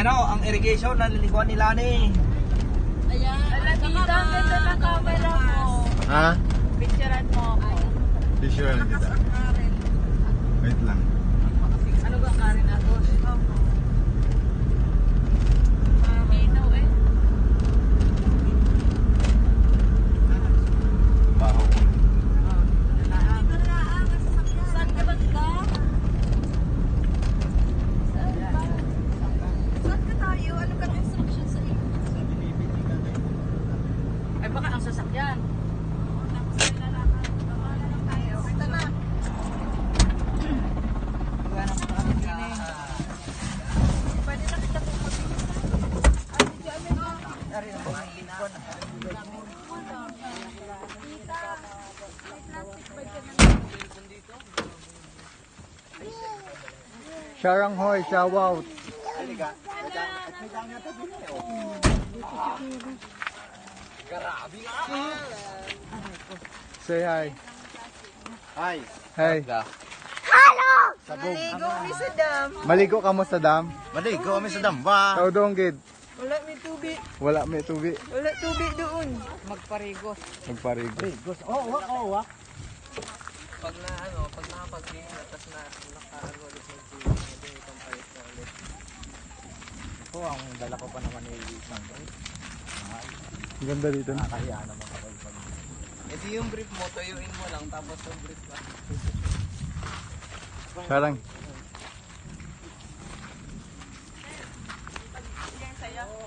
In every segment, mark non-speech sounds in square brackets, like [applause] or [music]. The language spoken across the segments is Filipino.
ano, ang irrigation, naliliguan nila ni. Ayan. Alam, tita, ang ganda ng camera mo. Ha? Picturean mo ako. Visual kita. Wait lang. Ano ba, Karen Agos? Minaw eh. Baho ko. Saan ka ba ka? Saan ka tayo? Ano ka instruction sa iyo? Ay baka ang sasakyan. Ito na. Pwede na kita pupunta. Sharang Hoy, shout out. Say hi. Hi. Hey. Maligo mi sa dam. Maligo ka mo sa dam? Maligo kami sa damba. Ikaw doon, kid. Wala may tubig. Wala may tubi. Wala tubig doon. Magparigos. Magparigo. Oh, wak, oh, wak. pag na ano, pag nakapag-game na, tapos na nakaano ulit ng TV, hindi itong palit na ulit. Ito, ang dala ko pa naman ni isang Ang Ganda dito. no? Kaya naman ako pag E di yung brief mo, tuyuin mo lang, tapos yung brief pa. Sharang.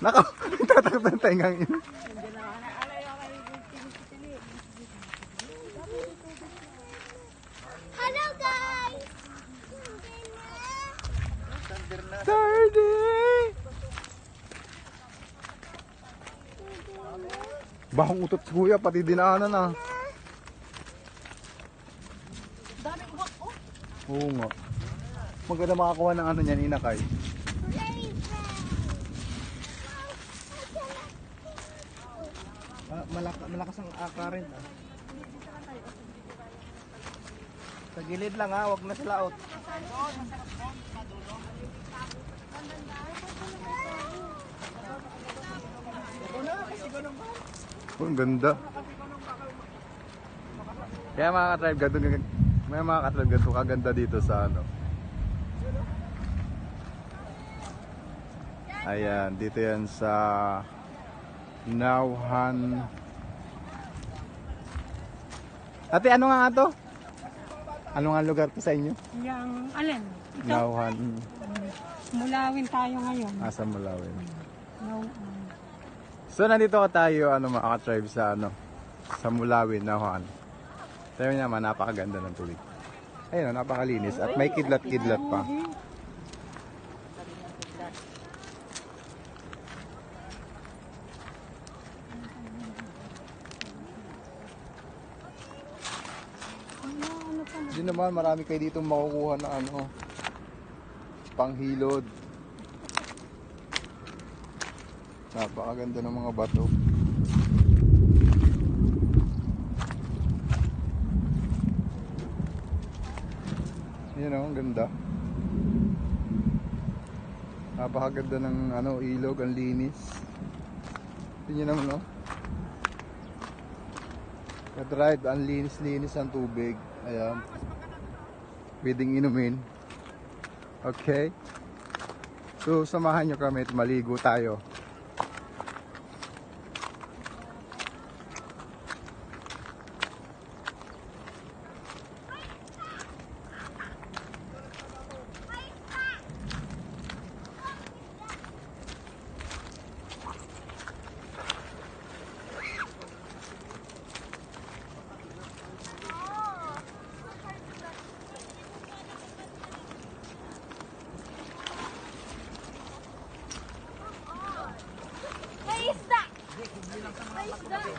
Nako, [laughs] tatakot ng tengang ina. Hello guys! Tardy! Bahong utot si kuya, pati dinaanan na. Dami uwak oh. Oo nga. Maganda makakuha ng ano niyan, inakay. Ah, malak- malakas ang uh, current. Ah. Sa gilid lang ha, wag na sa laot. Oh, ang ganda. Kaya mga ka-tribe, ganito, may mga ka-tribe, ganito kaganda dito sa ano. Ayan, dito yan sa Nauhan. Ate, ano nga nga to? Ano nga lugar to sa inyo? Yang alin? Ito, Nauhan. mulawin tayo ngayon. Asa Malawin. No, um, So nandito ka tayo ano mga ka-tribe sa ano sa Mulawin, Nauhan. Tayo naman napakaganda ng tubig. Ayun, napakalinis at may kidlat-kidlat pa. Hindi naman, marami kayo dito makukuha na ano, panghilod. Napakaganda ng mga bato. Yan oh, ang ganda. Napakaganda ng ano, ilog, ang linis. Tingnan naman oh. Ka-drive, ang linis-linis ang tubig. Ayan. Pwedeng inumin. Okay. So, samahan nyo kami at maligo tayo.